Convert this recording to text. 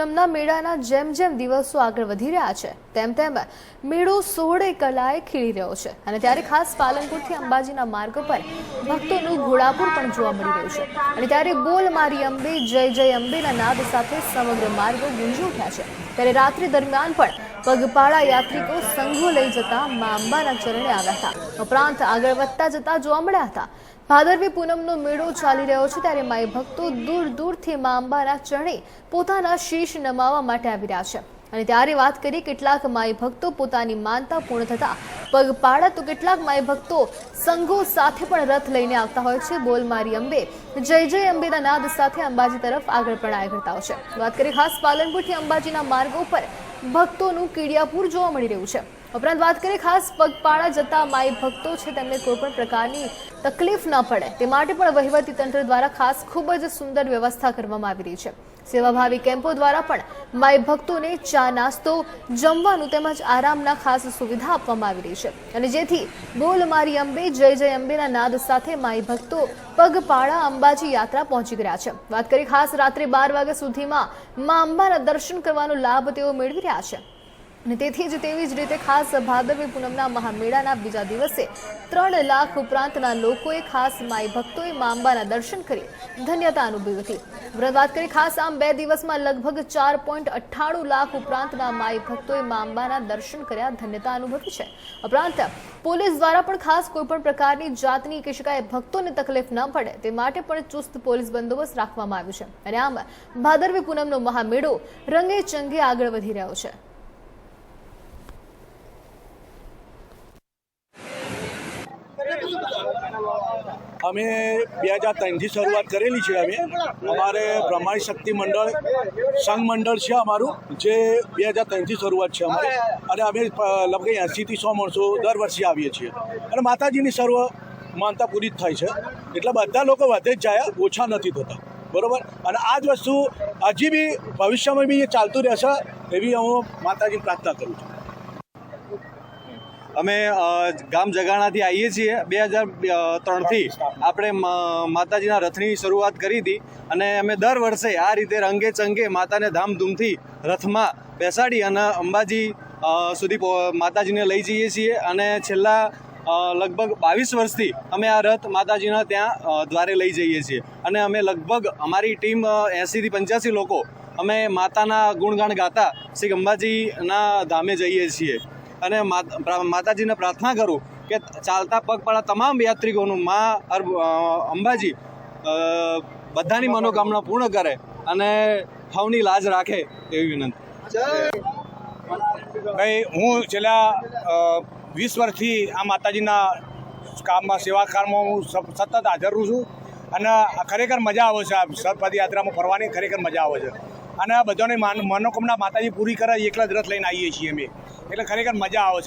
પૂનમના મેળાના જેમ જેમ દિવસો આગળ વધી રહ્યા છે, તેમ તેમ મેળો સોળે કલાએ ખીલી રહ્યો છે અને ત્યારે ખાસ પાલનપુરથી અંબાજીના માર્ગ પર ભક્તોનું ઘોડાપુર પણ જોવા મળી રહ્યું છે. અને ત્યારે બોલ મારી અંબે, જય જય અંબેના નાદ સાથે સમગ્ર માર્ગો ગુંજી ઉઠ્યા છે. ત્યારે રાત્રિ દરમિયાન પણ પગપાળા યાત્રિકો સંઘો લઈ જતા મા અંબાના ચરણે આવ્યા હતા. ઉપરાંત આગળ વધતા જતા જોવા મળ્યા હતા. ભાદરવી પૂનમનો મેળો ચાલી રહ્યો છે ત્યારે માઈ ભક્તો દૂર દૂરથી મા અંબાના ચરણે પોતાના શીશ નમાવવા માટે આવી રહ્યા છે. અને ત્યારે વાત કરી કેટલાક માય ભક્તો પોતાની માનતા પૂર્ણ થતા. પગપાળા તો કેટલાક માય ભક્તો સંઘો સાથે પણ રથ લઈને આવતા હોય છે. બોલ મારી અંબે, જય જય અંબેના નાદ સાથે અંબાજી તરફ આગળ પણ આગળ કરતા હોય છે. વાત કરીએ ખાસ પાલનપુરથી અંબાજીના માર્ગો પર ભક્તોનું કીડિયાપુર જોવા મળી રહ્યું છે. ઉપરાંત વાત કરીએ ખાસ પગપાળા જતા માઈ ભક્તો છે, તેમને કોઈ પણ પ્રકારની તકલીફ ન પડે. તે માટે પણ વહીવટી તંત્ર દ્વારા ખાસ ખૂબ જ સુંદર વ્યવસ્થા કરવામાં આવી રહી છે. સેવાભાવી કેમ્પો દ્વારા પણ માઈ ભક્તોને ચા, નાસ્તો, જમવાનું તેમજ આરામના ખાસ સુવિધા આપવામાં આવી રહી છે. અને જેથી બોલ મારી અંબે, જય જય અંબેના નાદ સાથે માઈ ભક્તો પગપાળા અંબાજી યાત્રા પહોંચી ગયા છે. વાત કરી ખાસ રાત્રે બાર વાગ્યા સુધીમાં મા અંબાના દર્શન કરવાનો લાભ તેઓ મેળવી રહ્યા છે. અને તેથી જ તેવી જ રીતે ખાસ ભાદરવી પૂનમના મહામેળાના બીજા દિવસે ત્રણ લાખ ઉપરાંતના લોકોએ ખાસ માઈ ભક્તોએ મા અંબાના દર્શન કરી ધન્યતા અનુભવી હતી. વ્રત વાત કરી ખાસ આમ બે દિવસમાં લગભગ ચાર પોઈન્ટ અઠ્ઠાણું લાખ ઉપરાંતના માઈ ભક્તોએ મા અંબાના દર્શન કર્યા, ધન્યતા અનુભવી છે. ઉપરાંત પોલીસ દ્વારા પણ ખાસ કોઈપણ પ્રકારની જાતની કે શકાય ભક્તોને તકલીફ ન પડે તે માટે પણ ચુસ્ત પોલીસ બંદોબસ્ત રાખવામાં આવ્યો છે. અને આમ ભાદરવી પૂનમનો મહામેળો રંગે ચંગે આગળ વધી રહ્યો છે. અમે બે હજાર ત્રણથી શરૂઆત કરેલી છે અમે. અમારે બ્રહ્માંડ શક્તિ મંડળ, સંઘ મંડળ છે અમારું, જે બે હજાર ત્રણથી શરૂઆત છે અમારે. અને અમે લગભગ એંસીથી સો માણસો દર વર્ષે આવીએ છીએ. અને માતાજીની સર્વ માનતા પૂરી જ થાય છે. એટલે બધા લોકો વધે જ જાય, ઓછા નથી થતા. બરોબર? અને આ જ વસ્તુ હજી બી ભવિષ્યમાં બી ચાલતું રહેશે, એવી હું માતાજી પ્રાર્થના કરું છું. અમે ગામ જગાણાથી આવીએ છીએ. બે હજાર ત્રણથી આપણે માતાજીના રથની શરૂઆત કરી હતી અને અમે દર વર્ષે આ રીતે રંગે ચંગે માતાને ધામધૂમથી રથમાં બેસાડી અને અંબાજી સુધી માતાજીને લઈ જઈએ છીએ અને છેલ્લા લગભગ બાવીસ વર્ષથી અમે આ રથ માતાજીના ત્યાં દ્વારે લઈ જઈએ છીએ. અને અમે લગભગ અમારી ટીમ એંસીથી પંચ્યાસી લોકો અમે માતાના ગુણગાન ગાતા શ્રી અંબાજીના ધામે જઈએ છીએ. અને માતાજીને પ્રાર્થના કરું કે ચાલતા પગપાળા તમામ યાત્રિકોનું મા અંબાજી બધાની મનોકામના પૂર્ણ કરે અને સૌની લાજ રાખે એવી વિનંતી. ભાઈ, હું છેલ્લા વીસ વર્ષથી આ માતાજીના કામમાં, સેવા કામમાં હું સતત હાજર રહું છું અને ખરેખર મજા આવે છે આ પદયાત્રામાં ફરવાની, ખરેખર મજા આવે છે. અને આ બધાની માન- મનોકામના માતાજી પૂરી કરે એકલા જ રથ લઈને આવીએ છીએ અમે. એટલે ખરેખર મજા આવે છે.